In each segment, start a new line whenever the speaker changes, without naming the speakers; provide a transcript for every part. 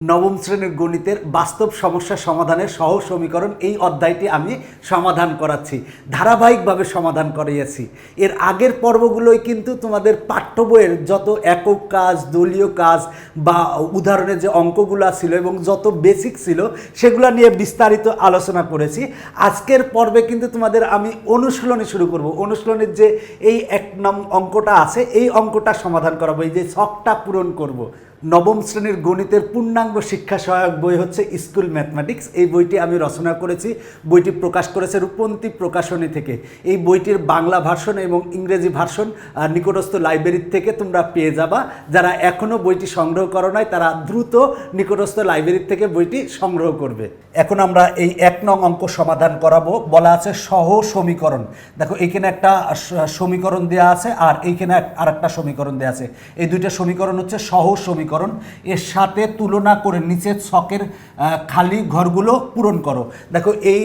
নবম শ্রেণির গণিতের বাস্তব সমস্যা সমাধানের সহজ সমীকরণ এই অধ্যায়টি আমি সমাধান করাচ্ছি, ধারাবাহিকভাবে সমাধান করিয়েছি। এর আগের পর্বগুলোই কিন্তু তোমাদের পাঠ্য বইয়ের যত একক কাজ, দলীয় কাজ বা উদাহরণের যে অঙ্কগুলো ছিল এবং যত বেসিক ছিল, সেগুলো নিয়ে বিস্তারিত আলোচনা করেছি। আজকের পর্বে কিন্তু তোমাদের আমি অনুশীলনী শুরু করব। অনুশীলনের যে এই এক নং অঙ্কটা আছে, এই অঙ্কটা সমাধান করাবো, এই যে ছকটা পূরণ করব। নবম শ্রেণির গণিতের পূর্ণাঙ্গ শিক্ষা সহায়ক বই হচ্ছে স্কুল ম্যাথমেটিক্স। এই বইটি আমি রচনা করেছি। বইটি প্রকাশ করেছে রূপন্তী প্রকাশনী থেকে। এই বইটির বাংলা ভার্সন এবং ইংরেজি ভার্সন নিকটস্থ লাইব্রেরির থেকে তোমরা পেয়ে যাবা। যারা এখনও বইটি সংগ্রহ করো নাই, তারা দ্রুত নিকটস্থ লাইব্রেরির থেকে বইটি সংগ্রহ করবে। এখন আমরা এই এক নং অঙ্ক সমাধান করাবো। বলা আছে সহ সমীকরণ। দেখো, এইখানে একটা সমীকরণ দেওয়া আছে আর এইখানে আর একটা সমীকরণ দেওয়া আছে। এই দুইটা সমীকরণ হচ্ছে সহ সমীকরণ। এর সাথে তুলনা করে নিচের ছকের খালি ঘরগুলো পূরণ করো দেখো এই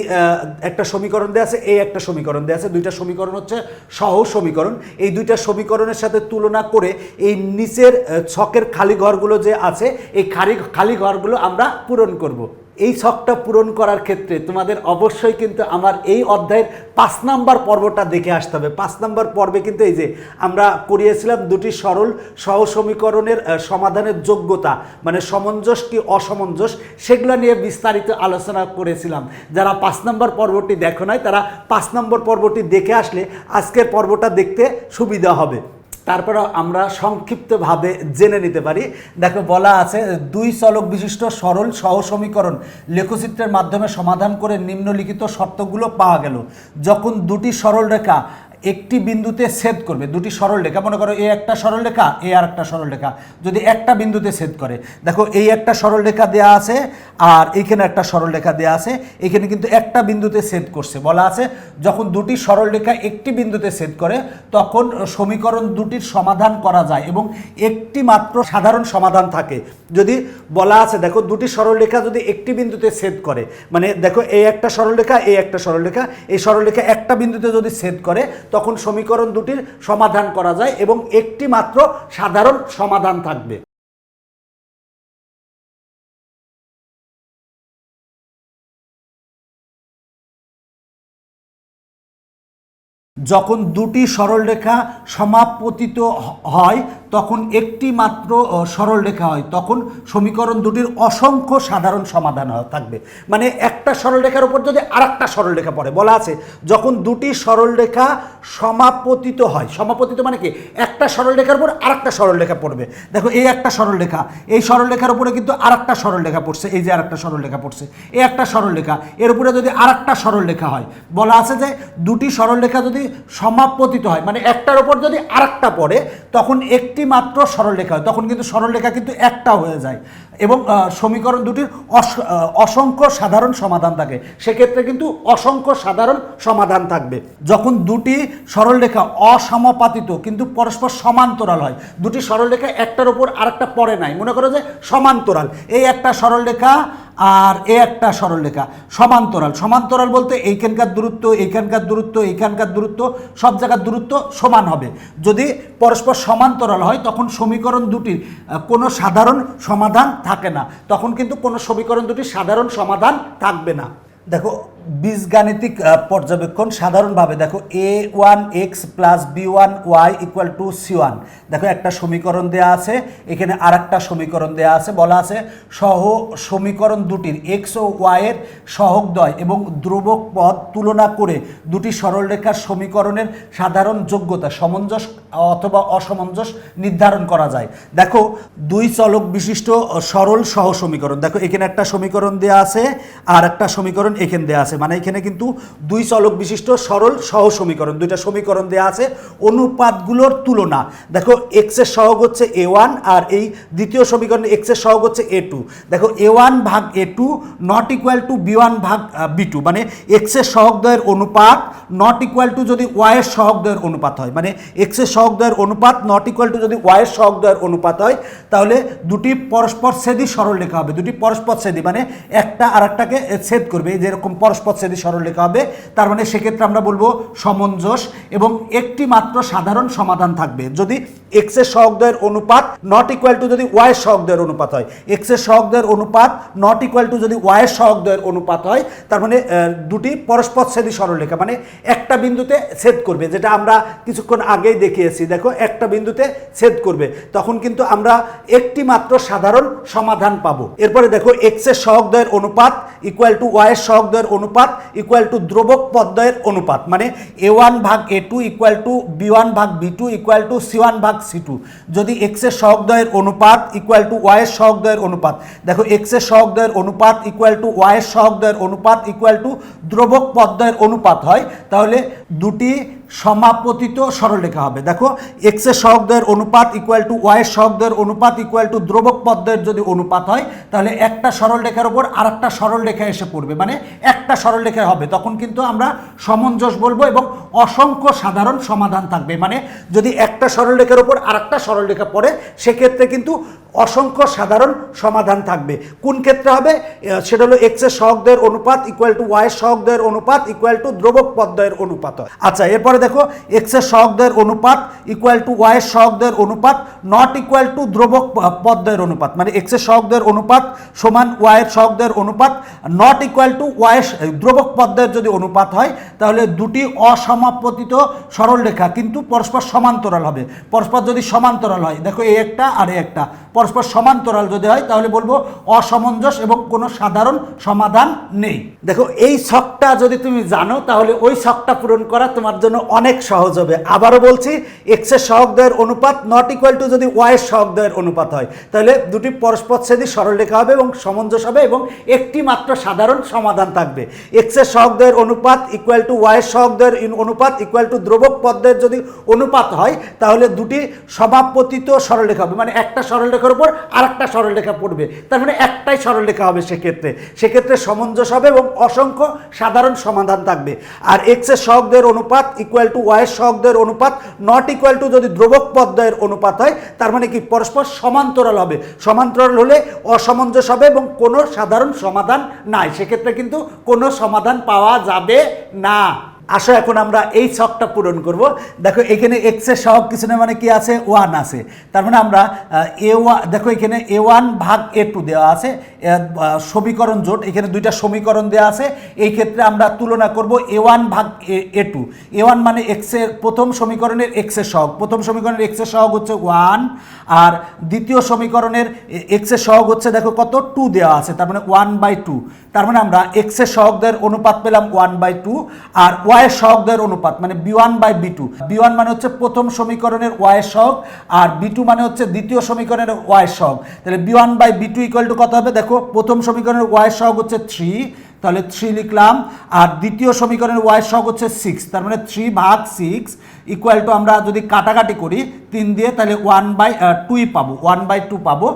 একটা সমীকরণ দেওয়া আছে, এই একটা সমীকরণ দেওয়া আছে, দুইটা সমীকরণ হচ্ছে সহ সমীকরণ এই দুইটা সমীকরণের সাথে তুলনা করে এই নিচের ছকের খালি ঘরগুলো যে আছে, এই খালি খালি ঘরগুলো আমরা পূরণ করব। এই শখটা পূরণ করার ক্ষেত্রে তোমাদের অবশ্যই কিন্তু আমার এই অধ্যায়ের পাঁচ নাম্বার পর্বটা দেখে আসতে হবে। পাঁচ নাম্বার পর্বে কিন্তু এই যে আমরা করিয়েছিলাম দুটি সরল সহ সমীকরণের সমাধানের যোগ্যতা মানে সমঞ্জস কি অসমঞ্জস, সেগুলো নিয়ে বিস্তারিত আলোচনা করেছিলাম। যারা পাঁচ নাম্বার পর্বটি দেখো নাই, তারা পাঁচ নম্বর পর্বটি দেখে আসলে আজকের পর্বটা দেখতে সুবিধা হবে। তারপরে আমরা সংক্ষিপ্তভাবে জেনে নিতে পারি। দেখো, বলা আছে, দুই চলক বিশিষ্ট সরল সহ সমীকরণ লেখচিত্রের মাধ্যমে সমাধান করে নিম্নলিখিত শর্তগুলো পাওয়া গেল। যখন দুটি সরল রেখা একটি বিন্দুতে ছেদ করবে, দুটি সরল রেখা, মনে করো এই একটা সরল রেখা, এ আর একটা সরল রেখা, যদি একটা বিন্দুতে ছেদ করে, দেখো এই একটা সরল রেখা দেয়া আছে আর এইখানে একটা সরল রেখা দেয়া আছে, এখানে কিন্তু একটা বিন্দুতে ছেদ করছে, বলা আছে যখন দুটি সরল রেখা একটি বিন্দুতে ছেদ করে, তখন সমীকরণ দুটির সমাধান করা যায় এবং একটি মাত্র সাধারণ সমাধান থাকে। যদি বলা আছে, দেখো দুটি সরল রেখা যদি একটি বিন্দুতে ছেদ করে মানে দেখো এই একটা সরল রেখা এই একটা সরল রেখা এই সরল রেখা একটা বিন্দুতে যদি ছেদ করে তখন সমীকরণ দুটির সমাধান করা যায় এবং একটি মাত্র সাধারণ সমাধান থাকবে। যখন দুটি সরলরেখা সমাপতিত হয়, তখন একটি মাত্র সরলরেখা হয়। তখন সমীকরণ দুটির অসংখ্য সাধারণ সমাধান থাকবে। মানে একটা সরলরেখার উপর যদি আরেকটা সরলরেখা পড়ে, বলা আছে, যখন দুটি সরলরেখা সমাপতিত হয়, সমাপতিত মানে কি? একটা সরলরেখার উপর আরেকটা সরলরেখা পড়বে। দেখো, এই একটা সরলরেখা, এই সরলরেখার উপরে কিন্তু আরেকটা সরলরেখা পড়ছে, এই যে আরেকটা সরলরেখা পড়ছে, এই একটা সরলরেখা, এর উপরে যদি আরেকটা সরলরেখা হয়, বলা আছে যে দুটি সরলরেখা যদি সমাপতিত হয়। মানে একটার ওপর যদি আরেকটা পড়ে, তখন একটি মাত্র সরলরেখা হয়। তখন কিন্তু সরলরেখা কিন্তু একটা হয়ে যায়। এবং সমীকরণ দুটির অসংখ্য সাধারণ সমাধান থাকে। সেক্ষেত্রে কিন্তু অসংখ্য সাধারণ সমাধান থাকবে। যখন দুটি সরলরেখা অসমাপাতিত কিন্তু পরস্পর সমান্তরাল হয়, দুটি সরলরেখা একটার উপর আরেকটা পড়ে নাই। মনে করো যে সমান্তরাল। এই একটা সরলরেখা আর এ একটা সরলরেখা। সমান্তরাল। সমান্তরাল বলতে এইখানকার দূরত্ব এইখানকার দূরত্ব এইখানকার দূরত্ব, সব জায়গার দূরত্ব সমান হবে। যদি পরস্পর সমান্তরাল হয়, তখন সমীকরণ দুটির কোনো সাধারণ সমাধান থাকে না। তখন কিন্তু কোনো সমীকরণ দুটি সাধারণ সমাধান থাকবে না। দেখো বীজগাণিতিক পর্যবেক্ষণ সাধারণভাবে দেখো A one X plus B one Y equal to C one দেখো একটা সমীকরণ দেয়া আছে, এখানে আর একটা সমীকরণ দেয়া আছে, বলা আছে সহ সমীকরণ দুটির এক্স ও ওয়াইয়ের সহগদ্বয় এবং ধ্রুবক পদ তুলনা করে দুটি সরলরেখার সমীকরণের সাধারণ যোগ্যতা সমঞ্জস অথবা অসমঞ্জস নির্ধারণ করা যায়। দেখো দুই চলক বিশিষ্ট সরল সহ সমীকরণ। দেখো এখানে একটা সমীকরণ দেয়া আছে আর একটা সমীকরণ এখানে দেয়া আছে। মানে এখানে কিন্তু দুই চলক বিশিষ্ট সরল সহ সমীকরণ, দুইটা সমীকরণ দেওয়া আছে অনুপাতগুলোর তুলনা। দেখো এক্সের সহগ হচ্ছে এ ওয়ান আর এই দ্বিতীয় সমীকরণ এক্সের সহগ হচ্ছে এ টু দেখো এ ওয়ান ভাগ A two not equal to B one ভাগ বি টু মানে এক্সের সহগদ্বয়ের অনুপাত নট ইকুয়াল টু যদি ওয়াই এর সহগদ্বয়ের অনুপাত হয়। মানে এক্সের সহগদ্বয়ের অনুপাত নট ইকুয়াল টু যদি ওয়াই এর সহগদ্বয়ের অনুপাত হয়, তাহলে দুটি পরস্পর ছেদি সরল লেখা হবে। দুটি পরস্পর ছেদি মানে একটা আর একটাকে ছেদ করবে, যেরকম পরস্পর ছেদি শ্রেণি সরলরেখা হবে। তার মানে সেক্ষেত্রে আমরা বলব সমঞ্জস এবং একটি মাত্র সাধারণ সমাধান থাকবে। যদি এক্সের সহগদ্বয়ের অনুপাত নট ইকুয়াল টু যদি ওয়াই এর সহগদ্বয়ের অনুপাত হয়। এক্সের সহগদ্বয়ের অনুপাত নট ইকুয়াল টু যদি ওয়াই এর সহগদ্বয়ের অনুপাত হয়, তার মানে দুটি পরস্পর ছেদী সরলরেখা মানে একটা বিন্দুতে ছেদ করবে, যেটা আমরা কিছুক্ষণ আগেই দেখিয়েছি। দেখো, একটা বিন্দুতে ছেদ করবে, তখন কিন্তু আমরা একটি মাত্র সাধারণ সমাধান পাবো। এরপরে দেখো এক্সের সহগদ্বয়ের অনুপাত ইকুয়াল টু ওয়াই এর সহগদ্বয়ের অনুপাত ইকুয়াল টু দ্রবক পদ্বয়ের অনুপাত মানে এ ওয়ান ভাগ A two equal to B one ভাগ B two equal to C one ভাগ সি টু যদি এক্সের সহগদ্বয়ের অনুপাত ইকুয়াল টু ওয়াই এর সহগদ্বয়ের অনুপাত, দেখো এক্সের সহগদ্বয়ের অনুপাত ইকুয়াল টু ওয়াই এর সহগদ্বয়ের অনুপাত ইকুয়াল টু দ্রবক পদ্ময়ের অনুপাত হয়, তাহলে দুটি সমাপতিত সরলরেখা হবে। দেখো এক্সের সহগদ্বয়ের অনুপাত ইকুয়াল টু ওয়াই এর সহগদ্বয়ের অনুপাত ইকুয়াল টু দ্রবক পদ্বয়ের যদি অনুপাত হয়, তাহলে একটা সরলরেখার উপর আর একটা সরলরেখা এসে পড়বে। মানে একটা সরলরেখা হবে। তখন কিন্তু আমরা সমঞ্জস বলব এবং অসংখ্য সাধারণ সমাধান থাকবে। মানে যদি একটা সরলরেখার উপর আর একটা সরলরেখা পড়ে, সেক্ষেত্রে কিন্তু অসংখ্য সাধারণ সমাধান থাকবে। কোন ক্ষেত্রে হবে? সেটা হলো এক্সের সহগদ্বয়ের অনুপাত ইকুয়াল টু ওয়াই এর সহগদ্বয়ের অনুপাত ইকুয়াল টু দ্রবক পদ্বয়ের অনুপাত। আচ্ছা এরপরে দেখো এক্সের সহগদ্বয়ের অনুপাত ইকুয়াল টু ওয়াই এর সহগদ্বয়ের অনুপাত নট ইকুয়াল টু দ্রবক প- পদ্বয়ের অনুপাত। মানে এক্সের সহগদ্বয়ের অনুপাত সমান ওয়াই এর সহগদ্বয়ের অনুপাত নট ইকুয়াল টু ওয়াই এর দ্রবক পদ্বয়ের যদি অনুপাত হয়, তাহলে দুটি অসমাপতিত সরলরেখা কিন্তু পরস্পর সমান্তরাল হবে। পরস্পর যদি সমান্তরাল হয়, দেখো এই একটা আর একটা, পরস্পর সমান্তরাল যদি হয়, তাহলে বলব অসমঞ্জস এবং কোনো সাধারণ সমাধান নেই। দেখো, এই ছকটা যদি তুমি জানো, তাহলে ওই ছকটা পূরণ করা তোমার জন্য অনেক সহজ হবে। আবারও বলছি এক্সের সহগদ্বয়ের অনুপাত নট ইকুয়াল টু যদি ওয়াই এর সহগদ্বয়ের অনুপাত হয়, তাহলে দুটি পরস্পর ছেদী সরলরেখা হবে এবং সমঞ্জস হবে এবং একটি মাত্র সাধারণ সমাধান থাকবে। এক্সের সহগদ্বয়ের অনুপাত ইকুয়াল টু ওয়াই এর সহগদ্বয়ের অনুপাত ইকুয়াল টু দ্রবক পদ্মের যদি অনুপাত হয়, তাহলে দুটি সমাপতিত সরলরেখা হবে। মানে একটা সরলরেখার উপর আর একটা সরলরেখা পড়বে। তার মানে একটাই সরলরেখা হবে সেক্ষেত্রে। সেক্ষেত্রে সমঞ্জস হবে এবং অসংখ্য সাধারণ সমাধান থাকবে। আর এক্সের সহগদ্বয়ের অনুপাত ইকুয়াল টু ওয়াই শব্দের অনুপাত নট ইকুয়াল টু যদি দ্রবক পদ্ময়ের অনুপাত হয়, তার মানে কি? পরস্পর সমান্তরাল হবে। সমান্তরাল হলে অসামঞ্জস হবে এবং কোনো সাধারণ সমাধান নাই। সেক্ষেত্রে কিন্তু কোনো সমাধান পাওয়া যাবে না। আসো, এখন আমরা এই ছকটা পূরণ করব। দেখো, এখানে এক্সের সহগ কিছু না মানে কি আছে? ওয়ান আছে। তার মানে আমরা এ ওয়ান দেখো, এখানে এ ওয়ান ভাগ এ টু দেওয়া আছে। সমীকরণ জোট, এখানে দুইটা সমীকরণ দেওয়া আছে। এই ক্ষেত্রে আমরা তুলনা করব এ ওয়ান ভাগ এ টু এ ওয়ান মানে এক্সের প্রথম সমীকরণের এক্সের সহগ। প্রথম সমীকরণের এক্সের সহগ হচ্ছে ওয়ান আর দ্বিতীয় সমীকরণের এক্সের সহগ হচ্ছে, দেখো, কত? টু দেওয়া আছে, তার মানে ওয়ান বাই টু তার মানে আমরা এক্সের সহগদের অনুপাত পেলাম ওয়ান বাই টু আর ওয়াই এর সহগদের অনুপাত মানে B one by B two B one মানে হচ্ছে প্রথম সমীকরণের ওয়াই সহগ, আর বি টু মানে হচ্ছে দ্বিতীয় সমীকরণের ওয়াই সহগ। তাহলে B one by B two equal to কত হবে? দেখো, প্রথম সমীকরণের ওয়াই সহগ হচ্ছে থ্রি তাহলে থ্রি লিখলাম, আর দ্বিতীয় সমীকরণের ওয়াই সহগ হচ্ছে সিক্স তার মানে থ্রি ভাগ সিক্স ইকুয়াল টু আমরা যদি কাটাকাটি করি, তিন দিয়ে, তাহলে ওয়ান বাই টুই পাবো ওয়ান বাই টু পাবো।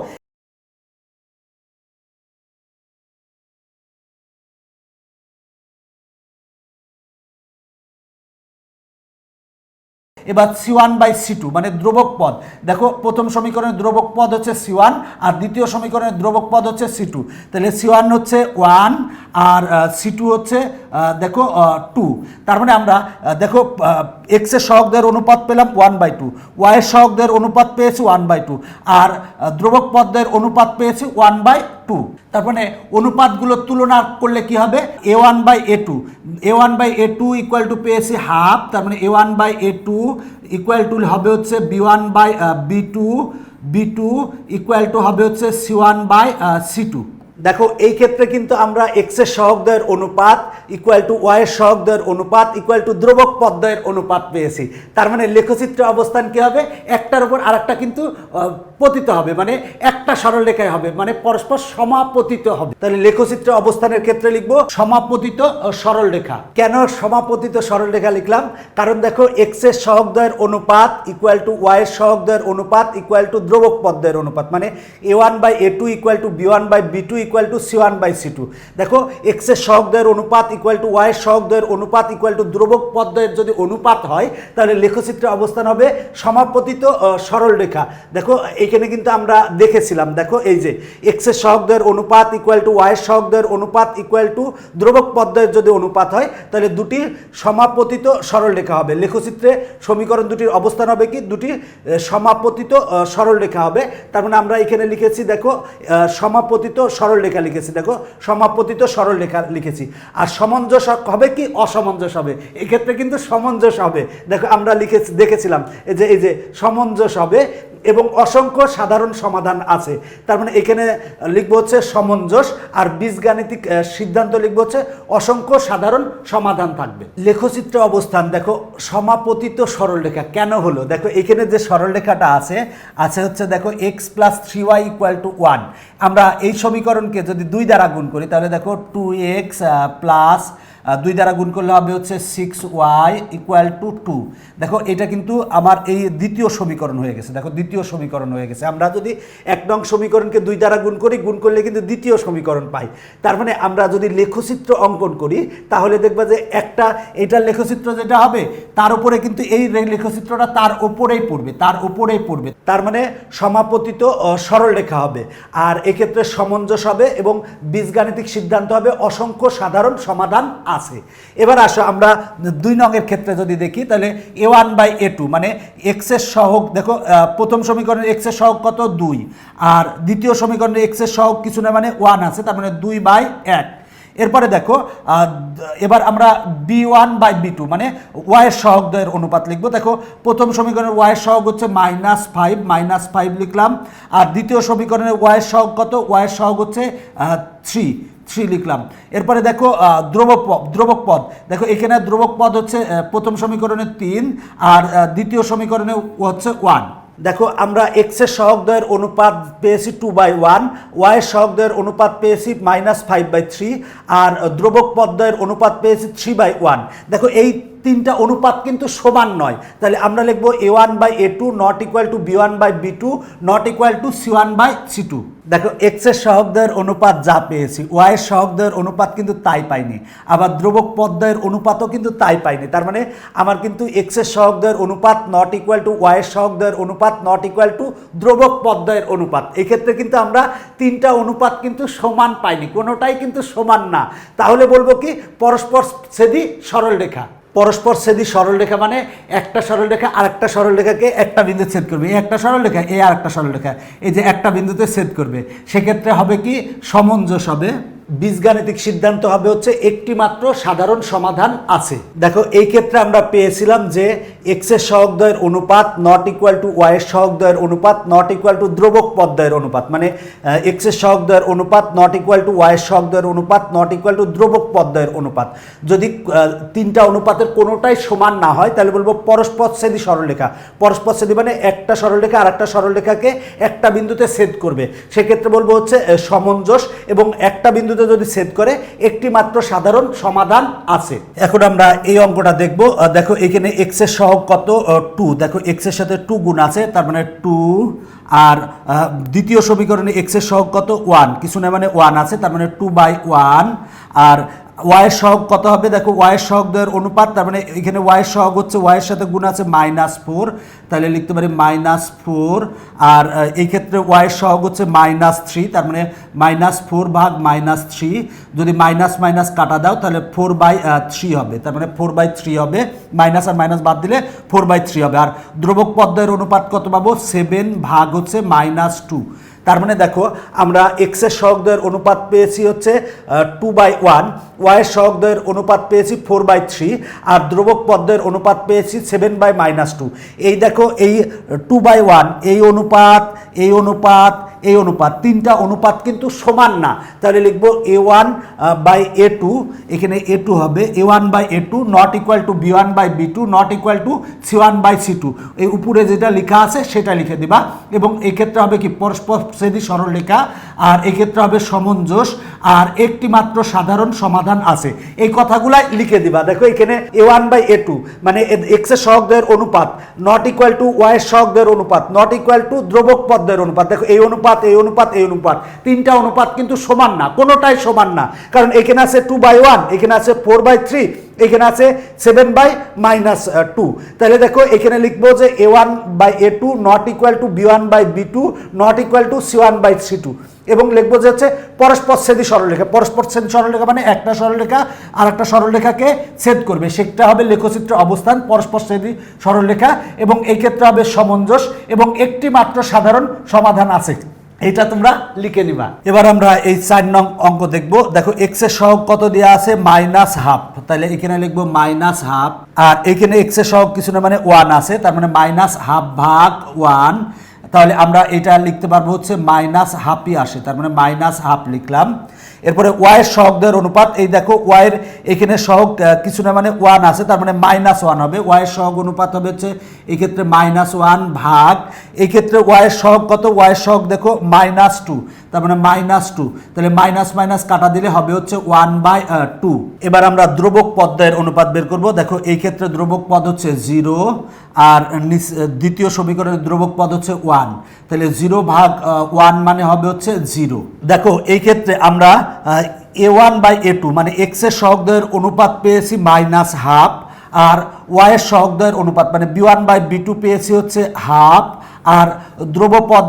এবার C one by C two মানে দ্রবক পদ। দেখো, প্রথম সমীকরণের দ্রবক পদ হচ্ছে সি ওয়ান আর দ্বিতীয় সমীকরণের দ্রবক পদ হচ্ছে সি টু তাহলে সি ওয়ান হচ্ছে ওয়ান আর সি টু হচ্ছে দেখো টু তার মানে আমরা দেখো এক্সের সহগদের অনুপাত পেলাম ওয়ান বাই টু ওয়াই এর সহগদের অনুপাত পেয়েছি ওয়ান বাই টু আর দ্রবক পদের অনুপাত পেয়েছি ওয়ান বাই টু তার মানে অনুপাতগুলোর তুলনা করলে কি হবে? A one by A two A one by A two equal to পেয়েছি হাফ তার মানে A one by A two equal to হবে হচ্ছে B one by B two B two equal to হবে হচ্ছে C one by C two দেখো, এই ক্ষেত্রে কিন্তু আমরা এক্সের সহগদ্বয়ের অনুপাত ইকুয়াল টু ওয়াই এর সহগদ্বয়ের অনুপাত ইকুয়াল টু দ্রবক পদ্বয়ের অনুপাত পেয়েছি। তার মানে লেখচিত্র অবস্থান কি হবে? একটার উপর আরেকটা কিন্তু পতিত হবে। মানে একটা সরলরেখায় হবে। মানে পরস্পর সমাপতিত হবে। তাহলে লেখচিত্র অবস্থানের ক্ষেত্রে লিখব সমাপতিত সরলরেখা। কেন সমাপতিত সরলরেখা লিখলাম? কারণ দেখো এক্সের সহগদ্বয়ের অনুপাত ইকুয়াল টু ওয়াই এর সহগদ্বয়ের অনুপাত ইকুয়াল টু দ্রবক পদ্বয়ের অনুপাত। মানে A one by A two equal to B one by B two equal to C one by C two দেখো এক্সের সহগদ্বয়ের অনুপাত ইকুয়াল টু ওয়াইয়ের সহগদ্বয়ের অনুপাত ইকুয়াল টু দ্রবক পদ্বয়ের যদি অনুপাত হয় তাহলে লেখচিত্রে অবস্থান হবে সমাপতিত আহ, সরল রেখা। দেখো এখানে কিন্তু আমরা দেখেছিলাম দেখো এই যে এক্সের সহগদ্বয়ের অনুপাত ইকুয়াল টু ওয়াইয়ের সহগদ্বয়ের অনুপাত ইকুয়াল টু দ্রবক পদ্বয়ের যদি অনুপাত হয় তাহলে দুটি সমাপতিত সরল রেখা হবে। লেখচিত্রে সমীকরণ দুটির অবস্থান হবে কি? দুটি সমাপতিত আহ, সরল রেখা হবে। তার মানে আমরা এখানে লিখেছি দেখো সমাপতিত সরল রেখা লিখেছি, দেখো, সমাপতিত সরল রেখা লিখেছি। আর সমঞ্জস হবে কি? অসমঞ্জস হবে। এক্ষেত্রে কিন্তু সমঞ্জস হবে। দেখো, আমরা লিখেছি দেখেছিলাম এই যে এই যে সমঞ্জস হবে এবং অসংখ্য সাধারণ সমাধান আছে। তার মানে এখানে লিখব হচ্ছে সমঞ্জস আর বীজগাণিতিক সিদ্ধান্ত লিখব হচ্ছে অসংখ্য সাধারণ সমাধান থাকবে। লেখচিত্র অবস্থান, দেখো, সমাপতিত সরলরেখা কেন হলো? দেখো, এখানে যে সরলরেখাটা আছে আছে হচ্ছে, দেখো X plus three Y equal to one আমরা এই সমীকরণকে যদি দুই দ্বারা গুণ করি তাহলে দেখো টু এক্স প্লাস দুই দ্বারা গুণ করলে হবে হচ্ছে six Y equal to two দেখো এটা কিন্তু আমার এই দ্বিতীয় সমীকরণ হয়ে গেছে। দেখো দ্বিতীয় সমীকরণ হয়ে গেছে। আমরা যদি এক নং সমীকরণকে দুই দ্বারা গুণ করি গুণ করলে কিন্তু দ্বিতীয় সমীকরণ পাই। তার মানে আমরা যদি লেখচিত্র অঙ্কন করি তাহলে দেখবা যে একটা এটার লেখচিত্র যেটা হবে তার উপরে কিন্তু এই লেখচিত্রটা তার উপরেই পড়বে তার উপরেই পড়বে। তার মানে সমাপতিত আহ, সরল রেখা হবে। আর এক্ষেত্রে সমঞ্জস হবে এবং বীজগাণিতিক সিদ্ধান্ত হবে। অসংখ্য সাধারণ সমাধান আছে। এবার আসো, আমরা দুই নঙের ক্ষেত্রে যদি দেখি, তাহলে A one by A two মানে এক্সের সহগ, দেখো প্রথম সমীকরণের এক্সের সহগ কত? দুই। আর দ্বিতীয় সমীকরণের এক্সের সহগ কিছু না মানে ওয়ান আছে, তার মানে দুই বাই এক। এরপরে দেখো এবার আমরা B one by B two মানে ওয়াইয়ের সহগদ্বয়ের অনুপাত লিখব। দেখো, প্রথম সমীকরণের ওয়াইয়ের সহগ হচ্ছে মাইনাস ফাইভ মাইনাস ফাইভ লিখলাম। আর দ্বিতীয় সমীকরণের ওয়াইয়ের সহগ কত? ওয়াইয়ের সহগ হচ্ছে থ্রি থ্রি লিখলাম। এরপরে দেখো দ্রবক পদ দ্রবক পদ। দেখো, এখানে দ্রবক পদ হচ্ছে প্রথম সমীকরণে তিন আর দ্বিতীয় সমীকরণে হচ্ছে ওয়ান। দেখো, আমরা এক্সের সহগদ্বয়ের অনুপাত পেয়েছি টু বাই ওয়ান ওয়াইয়ের সহগদ্বয়ের অনুপাত পেয়েছি মাইনাস ফাইভ বাই থ্রি আর দ্রবক পদ্ময়ের অনুপাত পেয়েছি থ্রি বাই ওয়ান দেখো, এই তিনটা অনুপাত কিন্তু সমান নয়। তাহলে আমরা লিখব A one by A two not equal to B one by B two not equal to C one by C two দেখো এক্সের সহগদ্বয়ের অনুপাত যা পেয়েছি ওয়াইয়ের সহগদ্বয়ের অনুপাত কিন্তু তাই পাইনি। আবার দ্রবক পদ্বয়ের অনুপাতও কিন্তু তাই পাইনি। তার মানে আমার কিন্তু এক্সের সহগদ্বয়ের অনুপাত নট ইকুয়াল টু ওয়াইয়ের সহগদ্বয়ের অনুপাত নট ইকুয়াল টু দ্রবক পদ্বয়ের অনুপাত। এক্ষেত্রে কিন্তু আমরা তিনটা অনুপাত কিন্তু সমান পাইনি, কোনোটাই কিন্তু সমান না। তাহলে বলব কি, পরস্পর ছেদি সরল রেখা পরস্পর সেদি সরলরেখা মানে একটা সরলরেখা, আরেকটা সরলরেখাকে একটা বিন্দু ছেদ করবে। এই একটা সরল রেখা এই আরেকটা সরল রেখা এই যে একটা বিন্দুতে ছেদ করবে। সেক্ষেত্রে হবে কি? সমঞ্জস হবে। বীজগাণিতিক সিদ্ধান্ত হবে হচ্ছে একটি মাত্র সাধারণ সমাধান আছে। দেখো, এই ক্ষেত্রে আমরা পেয়েছিলাম যে এক্সের সহগদ্বয়ের অনুপাত নট ইকুয়াল টু ওয়াই ওয়াইয়ের সহগদ্বয়ের অনুপাত নট ইকুয়াল টু দ্রবক পদ্বয়ের অনুপাত মানে এক্সের সহগদ্বয়ের অনুপাত নট ইকুয়াল টু ওয়াই ওয়াইয়ের সহগদ্বয়ের অনুপাত নট ইকুয়াল টু দ্রবক পদ্বয়ের অনুপাত। যদি তিনটা অনুপাতের কোনোটাই সমান না হয়, তাহলে বলব পরস্পর ছেদি সরলরেখা। পরস্পর ছেদি মানে একটা সরলরেখা আর একটা সরলরেখাকে একটা বিন্দুতে ছেদ করবে। সেক্ষেত্রে বলব হচ্ছে সমঞ্জস এবং একটা বিন্দুতে যদি ছেদ করে একটি মাত্র সাধারণ সমাধান আছে। এখন আমরা এই অঙ্কটা দেখব। দেখো, এখানে এক্সের সহগ কত? টু দেখো এক্সের সাথে টু গুণ আছে, তার মানে টু আর দ্বিতীয় সমীকরণে এক্সের সহগ কত? ওয়ান কিছু না মানে ওয়ান আছে, তার মানে টু বাই ওয়ান আর ওয়াইয়ের সহগ কত হবে? দেখো ওয়াইয়ের সহগদের অনুপাত, তার মানে এখানে ওয়াইয়ের সহগ হচ্ছে ওয়াইয়ের সাথে গুণ আছে মাইনাস ফোর তাহলে লিখতে পারি মাইনাস ফোর আর এই ক্ষেত্রে ওয়াইয়ের সহগ হচ্ছে মাইনাস থ্রি তার মানে মাইনাস ফোর ভাগ মাইনাস থ্রি যদি মাইনাস মাইনাস কাটা দাও, তাহলে ফোর বাই থ্রি হবে, তার মানে ফোর বাই থ্রি হবে মাইনাস আর মাইনাস বাদ দিলে ফোর বাই থ্রি হবে, আর দ্রবক পদ্মের অনুপাত কত পাবো? সেভেন ভাগ হচ্ছে মাইনাস টু তার মানে দেখো, আমরা এক্সের সহগদ্বয়ের অনুপাত পেয়েছি হচ্ছে টু বাই ওয়ান ওয়াইয়ের সহগদ্বয়ের অনুপাত পেয়েছি ফোর বাই থ্রি আর দ্রবক পদ্মের অনুপাত পেয়েছি সেভেন বাই মাইনাস টু এই দেখো, এই টু বাই ওয়ান এই অনুপাত এই অনুপাত এই অনুপাত, তিনটা অনুপাত কিন্তু সমান না। তাহলে লিখব A one by A two এখানে এ টু হবে। A one by A two not equal to B one by B two not equal to C one by C two এই উপরে যেটা লেখা আছে, সেটা লিখে দিবা। এবং এক্ষেত্রে হবে কি, পরস্পর শ্রেণি সরল লেখা আর এক্ষেত্রে হবে সমঞ্জস, আর একটি মাত্র সাধারণ সমাধান আছে। এই কথাগুলাই লিখে দিবা। দেখো এখানে A one by A two মানে এক্সের সহগদের অনুপাত নট ইকুয়াল টু ওয়াই এর সহগদের অনুপাত নট ইকুয়াল টু দ্রবক পদ্মের অনুপাত। দেখো এই অনুপাত অনুপাত এই অনুপাত এই অনুপাত। তিনটা অনুপাত কিন্তু সমান না, কোনোটাই সমান না। কারণ এখানে আছে টু বাই ওয়ান এখানে আছে ফোর বাই থ্রি এখানে আছে সেভেন বাই মাইনাস টু তাহলে দেখো, এখানে লিখব যে A one by A two not equal to B one by B two not equal to C one by C two এবং লিখব যে হচ্ছে পরস্পর ছেদি সরলরেখা। পরস্পর ছেদি সরলরেখা মানে একটা সরলরেখা আর একটা সরলরেখাকে ছেদ করবে। সেটা হবে লেখচিত্র অবস্থান, পরস্পর ছেদি সরলরেখা। এবং এই ক্ষেত্রে হবে সমঞ্জস এবং একটি মাত্র সাধারণ সমাধান আছে। এটা তোমরা লিখে নিবা। এবার আমরা এই চার নং অঙ্ক দেখব। দেখো এক্সের সহগ কত দেওয়া আছে? মাইনাস হাফ তাহলে এখানে লিখব মাইনাস হাফ আর এখানে এক্সের সহগ কিছু না মানে ওয়ান আছে। তার মানে মাইনাস হাফ ভাগ ওয়ান তাহলে আমরা এটা লিখতে পারব হচ্ছে মাইনাস হাফই আসে। তার মানে মাইনাস হাফ লিখলাম। এরপরে ওয়াইয়ের সহগদের অনুপাত, এই দেখো ওয়াইয়ের এখানে সহগ কিছু না মানে ওয়ান আছে, তার মানে মাইনাস ওয়ান হবে। ওয়াইয়ের সহগ অনুপাত হবে হচ্ছে এই ক্ষেত্রে মাইনাস ওয়ান ভাগ এই ক্ষেত্রে ওয়াইয়ের সহগ কত? ওয়াইয়ের সহগ দেখো মাইনাস টু তার মানে মাইনাস টু তাহলে মাইনাস মাইনাস কাটা দিলে হবে হচ্ছে ওয়ান বাই টু এবার আমরা দ্রবক পদের অনুপাত বের করব। দেখো, এই ক্ষেত্রে দ্রবক পদ হচ্ছে জিরো আর দ্বিতীয় সমীকরণের দ্রবক পদ হচ্ছে ওয়ান তাহলে জিরো ভাগ ওয়ান মানে হবে হচ্ছে জিরো দেখো, এই ক্ষেত্রে আমরা A one by A two মানে এক্সের সহগদের অনুপাত পেয়েছি মাইনাস হাফ আর ওয়াইয়ের সহগদের অনুপাত মানে B one by B two পেয়েছি হচ্ছে হাফ আর দ্রবপদ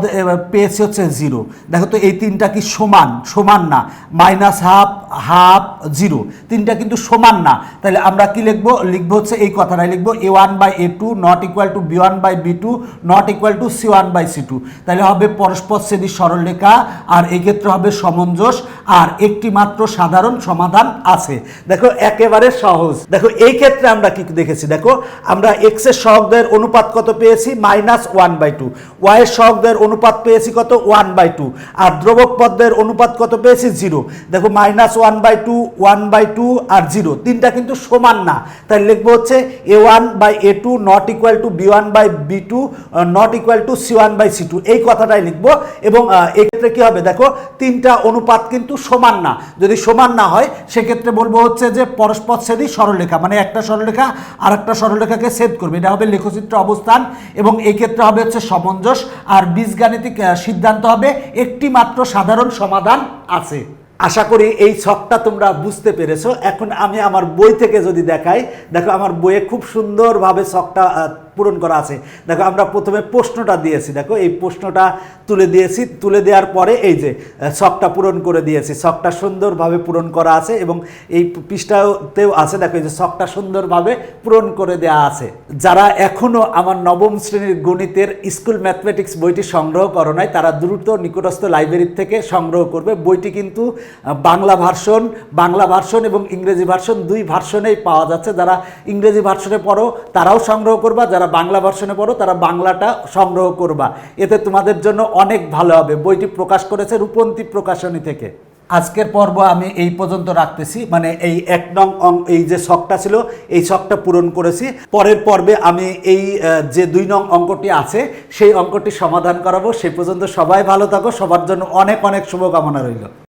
পেয়েছি হচ্ছে জিরো দেখো তো এই তিনটা কি সমান? সমান না। মাইনাস হাফ হাফ জিরো তিনটা কিন্তু সমান না। তাহলে আমরা কি লিখব? লিখব হচ্ছে এই কথাটাই। লিখব A one by A two not equal to B one by B two not equal to C one by C two তাহলে হবে পরস্পর শ্রেণি সরলরেখা, আর এই ক্ষেত্রে হবে সমঞ্জস, আর একটি মাত্র সাধারণ সমাধান আছে। দেখো, একেবারে সহজ। দেখো, এই ক্ষেত্রে আমরা কি দেখেছি? দেখো, আমরা এক্সের সহগদের অনুপাত কত পেয়েছি? Minus one by two Y এর সহগদের অনুপাত পেয়েছি কত? ওয়ান বাই টু আর দ্রবক পদ্মের অনুপাত কত পেয়েছি? জিরো দেখো minus one by two one by two R zero তিনটা কিন্তু সমান না। তাই লিখব হচ্ছে A one by A two not equal to B one by B two not equal to C one by C two এই কথাটাই লিখব। এবং এক্ষেত্রে কি হবে? দেখো, তিনটা অনুপাত কিন্তু সমান না। যদি সমান না হয়, সেক্ষেত্রে বলব হচ্ছে যে পরস্পর ছেদি সরলরেখা। মানে একটা সরলরেখা আর একটা সরলরেখাকে ছেদ করবে। এটা হবে লেখচিত্র অবস্থান। এবং এই ক্ষেত্রে হবে হচ্ছে সমঞ্জস আর বীজগাণিতিক সিদ্ধান্ত হবে। একটি মাত্র সাধারণ সমাধান আছে। আশা করি এই ছকটা তোমরা বুঝতে পেরেছ। এখন আমি আমার বই থেকে যদি দেখাই, দেখো আমার বইয়ে খুব সুন্দরভাবে ছকটা পূরণ করা আছে। দেখো, আমরা প্রথমে প্রশ্নটা দিয়েছি। দেখো, এই প্রশ্নটা তুলে দিয়েছি। তুলে দেওয়ার পরে এই যে শখটা পূরণ করে দিয়েছি। শখটা সুন্দরভাবে পূরণ করা আছে এবং এই পৃষ্ঠাতেও আছে, দেখো, এই যে ছকটা সুন্দরভাবে পূরণ করে দেওয়া আছে। যারা এখনও আমার নবম শ্রেণির গণিতের স্কুল ম্যাথমেটিক্স বইটি সংগ্রহ করো নাই, তারা দ্রুত নিকটস্থ লাইব্রেরি থেকে সংগ্রহ করবে। বইটি কিন্তু বাংলা ভার্সন বাংলা ভার্সন এবং ইংরেজি ভার্সন দুই ভার্সনেই পাওয়া যাচ্ছে। যারা ইংরেজি ভার্সনে পড়ো, তারাও সংগ্রহ করবা। যারা বাংলা ভার্সনে পড়ো, তারা বাংলাটা সংগ্রহ করবা। এতে তোমাদের জন্য অনেক ভালো হবে। বইটি প্রকাশ করেছে রূপন্তী প্রকাশনী থেকে। আজকের পর্ব আমি এই পর্যন্ত রাখতেছি। মানে এই এক নং অং- এই যে শখটা ছিল, এই শখটা পূরণ করেছি। পরের পর্বে আমি এই যে দুই নং অঙ্কটি আছে, সেই অঙ্কটি সমাধান করাবো। সেই পর্যন্ত সবাই ভালো থাকো। সবার জন্য অনেক অনেক শুভকামনা রইল।